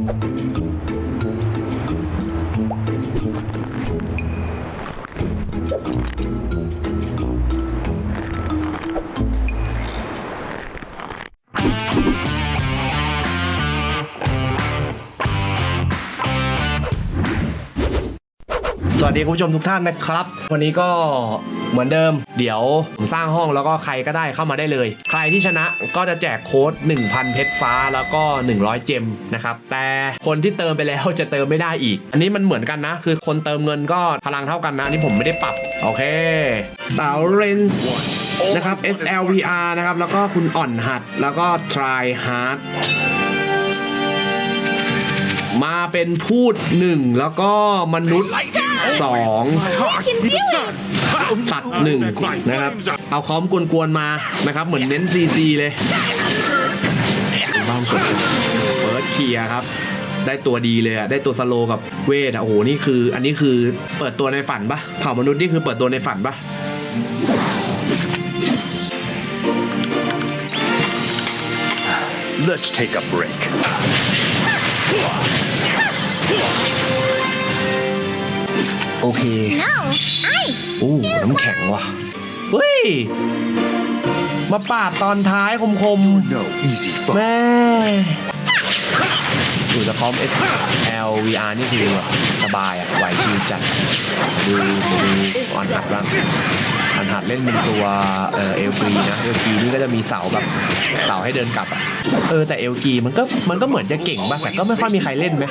สวั ดีคุณผู้ชมทุกท่านนะครับ วันนี้ก็เหมือนเดิม เดี๋ยวผมสร้างห้องแล้วก็ใครก็ได้เข้ามาได้เลย ใครที่ชนะก็จะแจกโค้ด 1,000 เพชรฟ้าแล้วก็ 100 เจมนะครับ แต่คนที่เติมไปแล้วจะเติมไม่ได้อีก อันนี้มันเหมือนกันนะ คือคนเติมเงินก็พลังเท่ากันนะ อันนี่ผมไม่ได้ปรับ โอเคสาวเรนนะครับ SLVR นะครับ แล้วก็คุณอ่อนหัด แล้วก็ try hard มาเป็นพูดหนึ่งแล้วก็มนุษย์สองสัตว์หนึ่งนะครับ เอาคอมกวนๆมานะครับ เหมือนเน้นซีซีเลยบ้านสดเปิดเคลียครับ ได้ตัวดีเลยอะได้ตัวสโลกับเวทอะโอ้โหนี่คือ อันนี้คือเปิดตัวในฝันปะเผ่ามนุษย์นี่คือเปิดตัวในฝันปะ Let's take a break. โอเค no I โอ้น้ำแข็งว่ะ เฮ้ย มาปาดตอนท้ายคม No easy ๆ fun. แม่อยู่แต่คอม S L V R นี่คือแบบสบายอะไหวชิวจัด ดูดูออนหัดบ้าง ออนหัดเล่นเป็นตัวเอ่อเอลกีนะเอลกีนี่ก็จะมีเสาแบบเสาให้เดินกลับอะเออแต่เอลกีมันก็มันก็เหมือนจะเก่งบ้างแต่ก็ไม่ค่อยมีใครเล่นไหม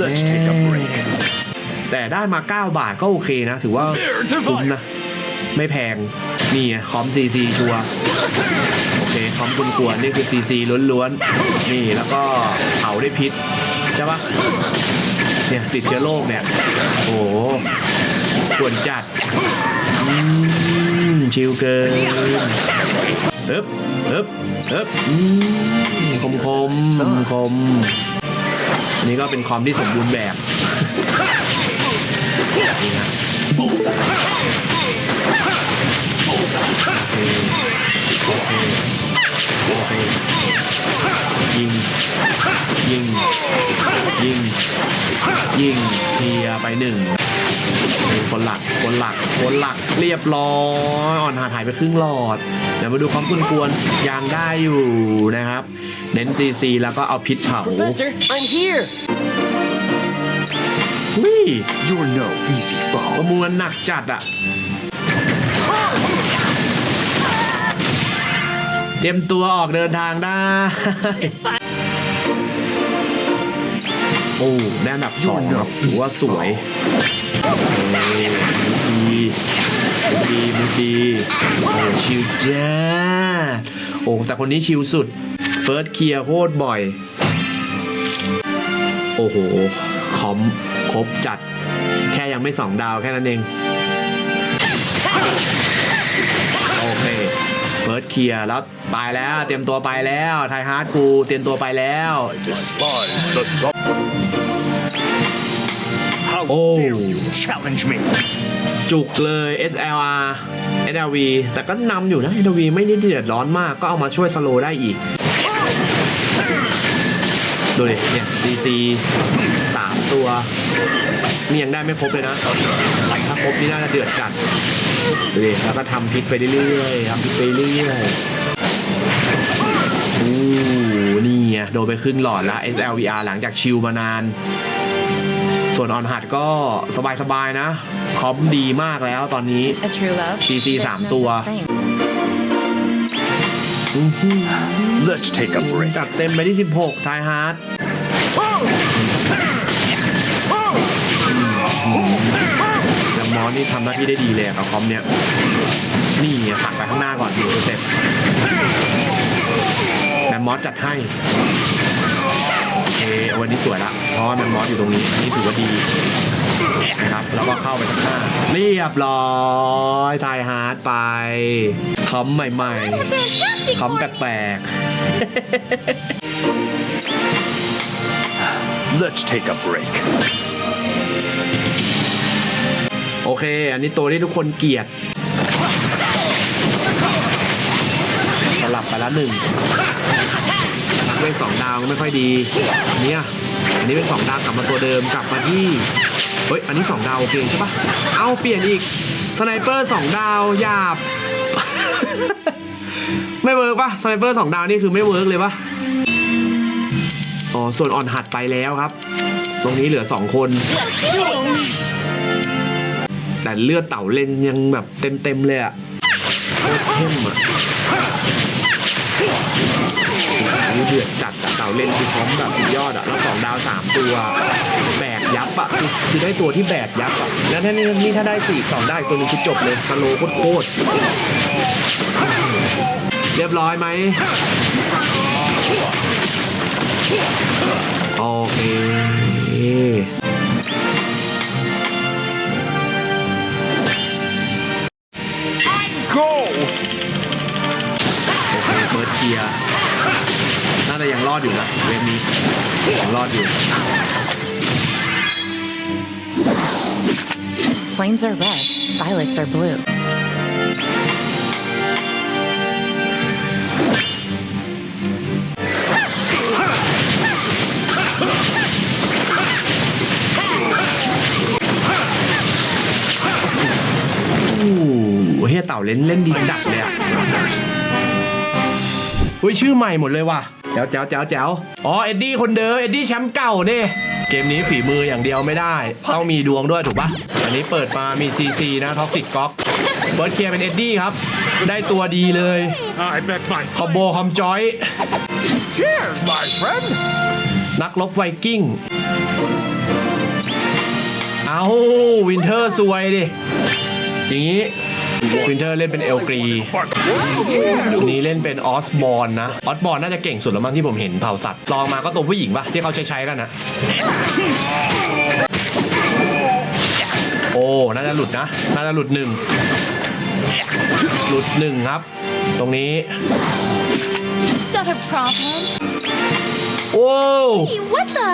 Let's take a break. แต่ได้มา 9 บาทก็โอเคนะ ถือว่าคุ้มนะ ไม่แพง นี่ไงคอมซีซีชัวร์โอเคคอมกุนกวนๆนี่คือซีซีล้วนๆ นี่แล้วก็เผาได้พิษ ใช่ปะเนี่ยติดเชื้อโรคเนี่ย โอ้ โหกวนจัดอืมชิลเกินเอ๊บเอ๊บเอ๊บอืมคมคมคมอันนี้ก็เป็นคอมที่สมบูรณ์แบบนี่ฮะโอเคโอเค ยิง ยิง ยิง ยิงเคลียร์ไปหนึ่งเป็นคนหลัก คนหลัก คนหลัก เรียบร้อยอ่อนหาดหายไปครึ่งหลอด เดี๋ยวมาดูความกุนกวนๆยางได้อยู่นะครับ เน้นซีซีแล้วก็เอาพิษเผา Professor, I'm here. วิ You're no easy ประ foe. มูลหนักจัดอะ เตรียมตัวออกเดินทางได้ โอ้ได้อันดับสองครับถือว่าสวยโอ้ดีดีมุดีโอ้ชิวจ้าโอ้แต่คนนี้ชิวสุด เฟิร์สเคลียร์โคตรบ่อย โอ้โห คอมครบจัด แค่ยังไม่สองดาวแค่นั้นเองโอเค เฟิร์สเคลียร์แล้วไปแล้วเตรียมตัวไปแล้วไทฮาร์ดกูเตรียมตัวไปแล้ว Despise the sun. How Oh. dare you challenge me? จุกเลย SLR SLV แต่ก็นำอยู่นะ SLV ไม่ได้เดือดร้อนมากก็เอามาช่วยสโลว์ได้อีก ดูดิเนี่ย DC สามตัว นี่ยังได้ไม่ครบเลยนะ ถ้าครบนี่น่าจะเดือดจัด ดูดิแล้วก็ทำพิษไปเรื่อยๆทำพิษไปเรื่อยๆอู้นี่ไงโดนไปครึ่งหลอดแล้ว SLVR หลังจากชิลมานาน ส่วนออนหัดก็สบายๆนะ คอมดีมากแล้วตอนนี้ a true love CC there's สาม no ตัว such thing. อื้อหือ Let's take a break. จัดเต็มไปที่ 16 ทายฮาร์ดแล้ว มอสนี่ทำหน้าที่ได้ดีเลยกับคอมเนี้ยนี่ผักไปข้างหน้าก่อนดูสเต็ปแมมมอสจัดให้โอเควันนี้สวยละเพราะว่าแมมมอสอยู่ตรงนี้อันนี้ถือว่าดีนะครับแล้วก็เข้าไปข้างหน้าเรียบร้อยทายฮาร์ดไปคอมใหม่ๆคอมแปลกๆ Let's take a break. โอเค อันนี้ตัวที่ทุกคนเกลียดสลับไปละหนึ่งเวทสองดาวก็ไม่ค่อยดี เนี่ยอันนี้เป็นสองดาวกลับมาตัวเดิมกลับมาที่เฮ้ยอันนี้สองดาวโอเคใช่ปะเอาเปลี่ยนอีกสไนเปอร์สองดาวหยาบ ไม่เวิร์กปะสไนเปอร์สองดาวนี่คือไม่เวิร์กเลยปะอ๋อส่วนอ่อนหัดไปแล้วครับ ตรงนี้เหลือสองคน แต่เลือดเต่าเล่นยังแบบเต็มเต็มๆเลยอะโคตรเข้มอะนี่เดือดจัดเต่าเล่นคือพร้อมแบบสุดยอดอะแล้วสองดาวสามตัวแบกยับอะคือคือได้ตัวที่แบกยับอะแล้วถ้านี่นี่ถ้าได้สี่สองได้ตัวนึงคือจบเลยสโลว์โคตรเรียบร้อยไหมโอเค Go! โอเคเฟิร์สเคลียร์น่าจะยังรอดอยู่นะเวฟนี้ยังรอดอยู่ Flames are red, violets are blue. เฮียเต่าเล่นเล่นดีจัดเลยอะอุ้ยชื่อใหม่หมดเลยว่ะแจ๋วแจ๋วแจ๋วแจ๋วอ๋อเอ็ดดี้คนเดิมเอ็ดดี้แชมป์เก่านี่เกมนี้ฝีมืออย่างเดียวไม่ได้ ต้องมีดวงด้วยถูกปะอันนี้เปิดมามี CC นะท็อกซิกก๊อกเฟิร์สเคลียร์เป็นเอ็ดดี้ครับ ได้ตัวดีเลย I bet my คอมโบคอมจอย Cheers, my friend! นักรบไวกิ้ง เอาวินเทอร์ซวยดิ อย่างนี้ วินเทอร์เล่นเป็นเอลกรี Spark. อันนี้เล่นเป็นออสบอ n นะ ออสบอ n น่าจะเก่งสุดแล้วมั้งที่ผมเห็นเผ่าสัตว์ลองมาก็ตัวผู้หญิงปะที่เขาใช้ใช้ๆกันนะโอ้ น่าจะหลุดนะ น่าจะหลุดหนึ่ง หลุดหนึ่งครับ ตรงนี้ Not a problem. โอ้ Hey, what the?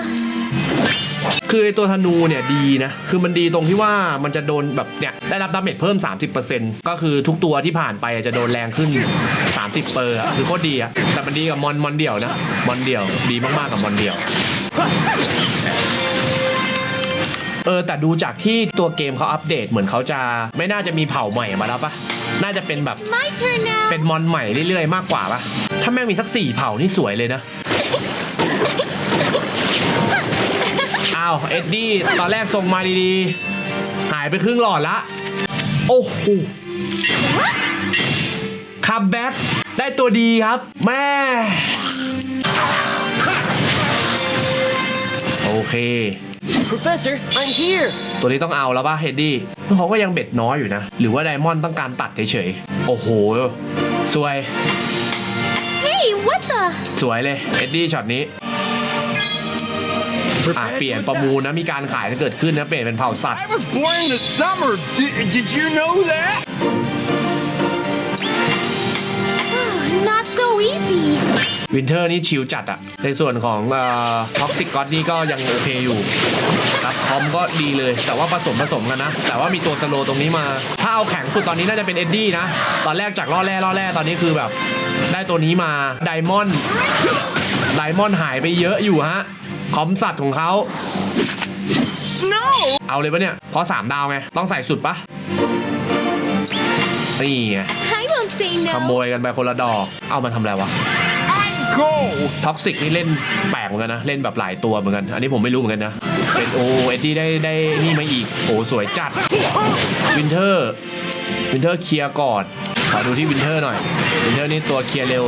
คือไอตัวธนูเนี่ยดีนะ คือมันดีตรงที่ว่ามันจะโดนแบบเนี่ยได้รับดาเมจเพิ่ม 30%ก็คือทุกตัวที่ผ่านไปจะโดนแรงขึ้น 30 เปอร์อะคือโคตรดีอะแต่มันดีกับมอนมอนเดี่ยวนะ มอนเดี่ยวดีมากๆกับมอนเดี่ยวเออแต่ดูจากที่ตัวเกมเขาอัปเดตเหมือนเขาจะไม่น่าจะมีเผ่าใหม่มาแล้วปะน่าจะเป็นแบบเป็นมอนใหม่เรื่อยๆ มากกว่าปะถ้าแม่งมีสักสี่เผ่านี่สวยเลยนะาวเอ็ดดี้ตอนแรกส่งมาดีๆ หายไปครึ่งหลอดละ โอ้โหคัมแบ็กได้ตัวดีครับ แม่ โอเค Professor, I'm here. ตัวนี้ต้องเอาแล้วป่ะเฮดดี้เขาก็ยังเบ็ดน้อยอยู่นะ หรือว่าไดมอนด์ต้องการตัดเฉยๆ โอ้โห สวย Hey, what the? สวยเลย เอ็ดดี้ช็อตนี้ อะเปลี่ยนประมูลนะมีการขายเกิดขึ้นนะเปลี่ยนเป็นเผ่าสัตว์ I was born in the summer. Did, did you know that? Not so easy. วินเทอร์นี่ชิลจัดอะในส่วนของท็อกซิกก็อดนี่ก็ยังโอเคอยู่ครับคอมก็ดีเลย แต่ว่าผสมผสมกันนะ แต่ว่ามีตัวสโลว์ตรงนี้มา ถ้าเอาแข็งสุดตอนนี้น่าจะเป็นเอ็ดดี้นะ ตอนแรกจากล่อแร่ล่อแร่ตอนนี้คือแบบ ได้ตัวนี้มาไดมอนด์ไดมอนด์หายไปเยอะอยู่ฮะค อมสัตว์ของเขา No! เอาเลยปะเนี่ย เพราะสามดาวไง ต้องใส่สุดปะนี่ไง I won't say ขโม no. ยกันไปคนละดอก เอามันทำอะไรวะ I go! ท็อกซิกนี่เล่นแปลกเหมือนกันนะ เล่นแบบหลายตัวเหมือนกัน อันนี้ผมไม่รู้เหมือนกันนะ เป็นโอเอ็ดดี้ได้ได้นี่มาอีกโอ้สวยจัด วินเทอร์ วินเทอร์เคลียร์ก่อน ขอดูที่วินเทอร์หน่อย วินเทอร์นี่ตัวเคลียร์เร็ว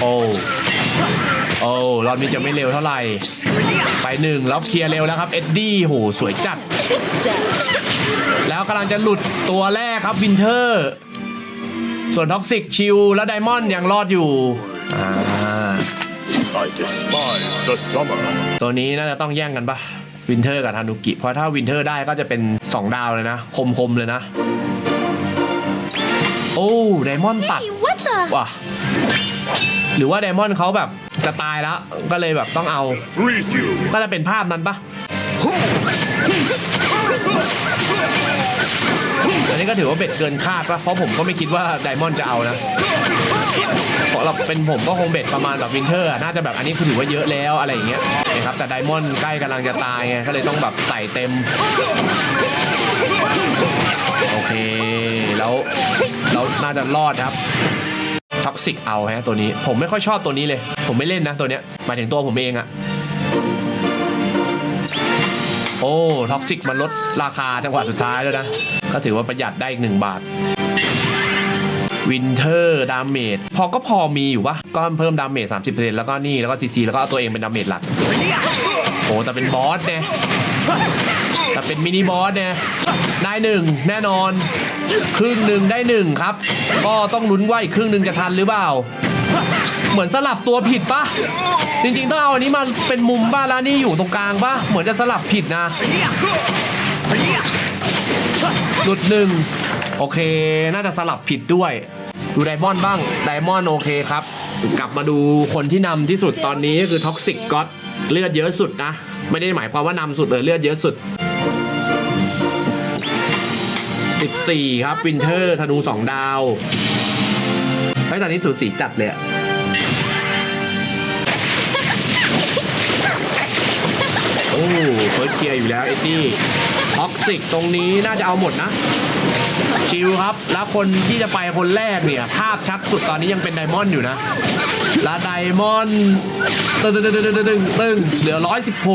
โอ้ โอ้รอบนี้จะไม่เร็วเท่าไหร่ ไปหนึ่งแล้วเคลียร์เร็วแล้วครับ เอ็ดดี้โหสวยจัด แล้วกำลังจะหลุดตัวแรกครับวินเทอร์ ส่วนท็อกซิกชิลและไดมอนด์ยังรอดอยู่อ่า I despise the summer. ตัวนี้น่าจะต้องแย่งกันปะวินเทอร์กับทานุกิ เพราะถ้าวินเทอร์ได้ก็จะเป็น 2 ดาวเลยนะ คมๆเลยนะ โอ้ไดมอนด์ตัด Hey, what the? ว่ะหรือว่าไดมอนด์เขาแบบ จะตายแล้วก็เลยแบบต้องเอา Freeze you! น่าจะเป็นภาพนั้นปะอันนี้นี้ก็ถือว่าเบ็ดเกินคาดปะเพราะผมก็ไม่คิดว่าไดมอนด์จะเอานะเพราะเราเป็นผมก็คงเบ็ดประมาณแบบวินเทอร์น่าจะแบบอันนี้คือถือว่าเยอะแล้วอะไรอย่างเงี้ยนะครับแต่ไดมอนด์ใกล้กำลังจะตายไงก็เลยต้องแบบใส่เต็มโอเคแล้วแล้วน่าจะรอดครับ ท็อกซิกเอาฮะตัวนี้ ผมไม่ค่อยชอบตัวนี้เลย ผมไม่เล่นนะตัวเนี้ยหมายถึงตัวผมเองอะโอ้ท็อกซิกมันลดราคาจังหวะสุดท้ายแล้วนะ ก็ถือว่าประหยัดได้อีกหนึ่งบาทวินเทอร์ดาเมจพอก็พอมีอยู่ปะก็เพิ่มดาเมจ30%แล้วก็นี่ แล้วก็ซีซีแล้วก็เอาตัวเองเป็นดาเมจหลัก โอ้แต่เป็นบอสเนี่ย แต่เป็นมินิบอสเนี่ยได้หนึ่งแน่นอน ครึ่งหนึ่งได้หนึ่งครับ ก็ต้องลุ้นว่าอีกครึ่งหนึ่งจะทันหรือเปล่า เหมือนสลับตัวผิดปะจริงๆต้องเอาอันนี้มาเป็นมุมบ้านแล้วนี่อยู่ตรงกลางปะเหมือนจะสลับผิดนะหลุดหนึ่งโอเค น่าจะสลับผิดด้วย ดูไดมอนด์บ้าง ไดมอนด์โอเคครับ กลับมาดูคนที่นำที่สุดตอนนี้ก็คือท็อกซิกก็ t เลือดเยอะสุดนะ ไม่ได้หมายความว่านำสุดเลยเลือดเยอะสุด 14 ครับวินเทอร์ธนู 2 ดาวไอ้ตอนนี้สูสีจัดเลยโอ้เฟิร์สเกียร์อยู่แล้วไอ็ดดี้ท็อกซิกตรงนี้น่าจะเอาหมดนะ ชิลครับ แล้วคนที่จะไปคนแรกเนี่ย ภาพชัดสุดตอนนี้ยังเป็นไดมอนด์อยู่นะและไดมอนด์ตึงตึงตึงตึงตึงเหลือ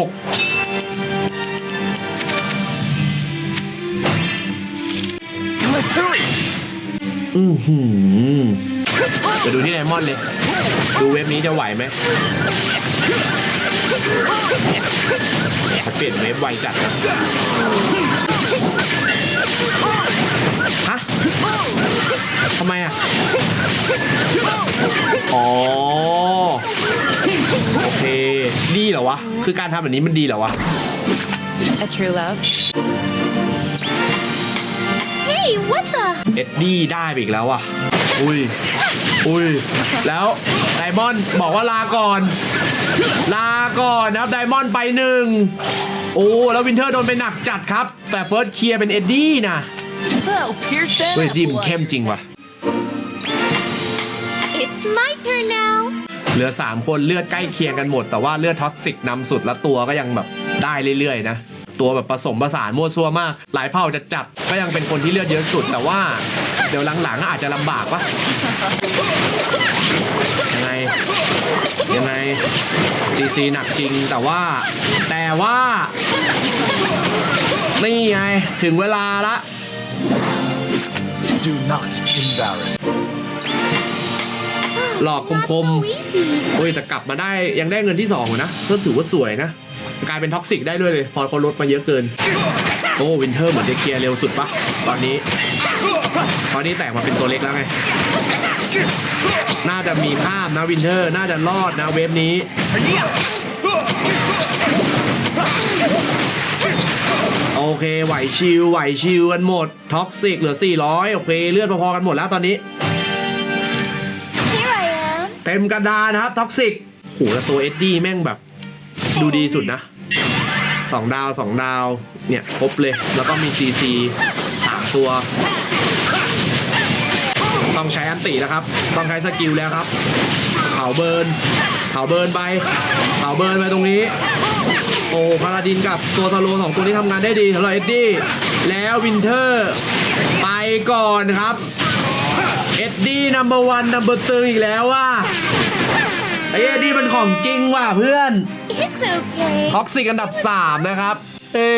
116 อือหือจะดูที่ไดมอนเลย ดูเว็บนี้จะไหวไหมเปลี่ยนเว็บไวจัดฮะทำไมอะ อ๋อ โอเค ดีเหรอวะ คือการทำแบบนี้มันดีเหรอวะ A true love Hey, what the? เอ็ดดี้ได้ไปอีกแล้วอะ อุ้ย อุ้ย แล้วไดมอนด์บอกว่าลาก่อน ลาก่อนนะครับไดมอนด์ไปหนึ่ง โอ้ แล้ววินเทอร์โดนไปหนักจัดครับ แต่เฟิร์สเคลียร์เป็นเอ็ดดี้นะ Well, here's that เฮ้ยดีม apple. เข้มจริงว่ะ It's my turn now. เหลือ 3 คนเลือดใกล้เคียงกันหมด แต่ว่าเลือดท็อกซิกนำสุดแล้วตัวก็ยังแบบได้เรื่อยๆนะ ตัวแบบผสมผสานมั่วซั่วมาก หลายเผ่าจะจัดก็ยังเป็นคนที่เลือดเยอะสุด แต่ว่าเดี๋ยวหลังๆอาจจะลำบากปะยังไงยังไงซีซีหนักจริงแต่ว่า แต่ว่า นี่ไง ถึงเวลาละ Do not embarrass. หลอกค Not ม so easy. ๆโอ้ยแต่กลับมาได้ยังได้เงินที่สองอยู่นะก็ถือว่าสวยนะ กลายเป็นท็อกซิกได้ด้วยเลย พอเขาลดมาเยอะเกิน โอ้วินเทอร์เหมือนจะเคลียร์เร็วสุดปะตอนนี้ ตอนนี้แตกมาเป็นตัวเล็กแล้วไง น่าจะมีภาพนะวินเทอร์ น่าจะรอดนะเวฟนี้โอเค ไหวชิลไหวชิลกันหมด ท็อกซิกเหลือ 400 โอเค เลือดพอๆกันหมดแล้วตอนนี้ Here I am. เต็มกระดานนะครับ ท็อกซิกโหแต่ตัวเอ็ดดี้แม่งแบบ ดูดีสุดนะสองดาวสองดาว เนี่ย ครบเลย แล้วก็มีซีซีสามตัว ต้องใช้อันตินะครับ ต้องใช้สกิลแล้วครับ เผาเบิร์น เผาเบิร์นไป เผาเบิร์นไปตรงนี้ โอ้พาราดินกับตัวสโลสองตัวนี้ทำงานได้ดีสำหรับเอ็ดดี้ แล้ววินเทอร์ ไปก่อนครับ เอ็ดดี้นัมเบอร์วันนัมเบอร์ตึงอีกแล้วว่ะ ไอ้เอ็ดดี้มันของจริงว่ะเพื่อน It's okay. ท็อกซิกอันดับ 3 นะครับ เอ้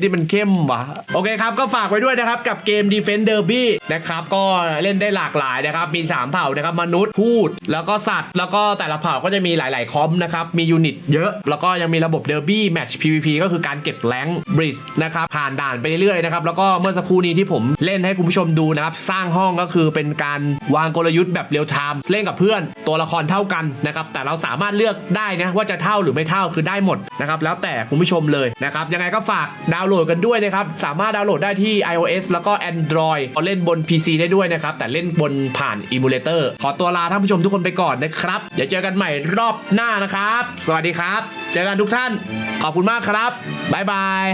นี่มันเข้มวะโอเคครับ ก็ฝากไว้ด้วยนะครับ กับเกม Defense Derby นะครับ ก็เล่นได้หลากหลายนะครับ มี 3 เผ่านะครับ มนุษย์พูด แล้วก็สัตว์ แล้วก็แต่ละเผ่าก็จะมีหลาย ๆ คอมนะครับ มียูนิตเยอะ แล้วก็ยังมีระบบ Derby Match PVP ก็คือการเก็บแรงบริสนะครับผ่านด่านไปเรื่อยๆนะครับ แล้วก็เมื่อสักครู่นี้ที่ผมเล่นให้คุณผู้ชมดูนะครับ สร้างห้องก็คือเป็นการวางกลยุทธ์แบบเรียลไทม์เล่นกับเพื่อน ตัวละครเท่ากันนะครับแต่เราสามารถเลือกได้นะว่าจะเท่าหรือไม่เท่าคือได้หมดนะครับแล้วแต่คุณผู้ชมเลยนะครับครับ ยังไงก็ฝากดาวน์โหลดกันด้วยนะครับ สามารถดาวน์โหลดได้ที่ iOS แล้วก็ Android เอาเล่นบน PC ได้ด้วยนะครับ แต่เล่นบนผ่านอิมูเลเตอร์ขอตัวลาท่านผู้ชมทุกคนไปก่อนนะครับ เดี๋ยวเจอกันใหม่รอบหน้านะครับ สวัสดีครับ เจอกันทุกท่าน ขอบคุณมากครับบ๊ายบาย